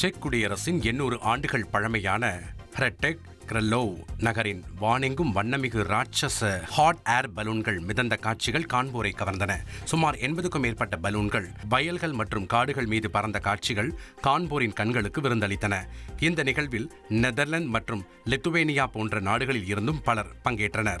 Check குடியரசின் எண்ணூறு ஆண்டுகள் பழமையான ஹ்ரெட்டெக் கிரல்லோவ் நகரின் வானெங்கும் வண்ணமிகு ராட்சச ஹாட் ஏர் பலூன்கள் மிதந்த காட்சிகள் காண்போரை கவர்ந்தன. சுமார் எண்பதுக்கும் மேற்பட்ட பலூன்கள் வயல்கள் மற்றும் காடுகள் மீது பறந்த காட்சிகள் காண்போரின் கண்களுக்கு விருந்தளித்தன. இந்த நிகழ்வில் நெதர்லாந்து மற்றும் லித்துவேனியா போன்ற நாடுகளில் இருந்தும் பலர் பங்கேற்றனர்.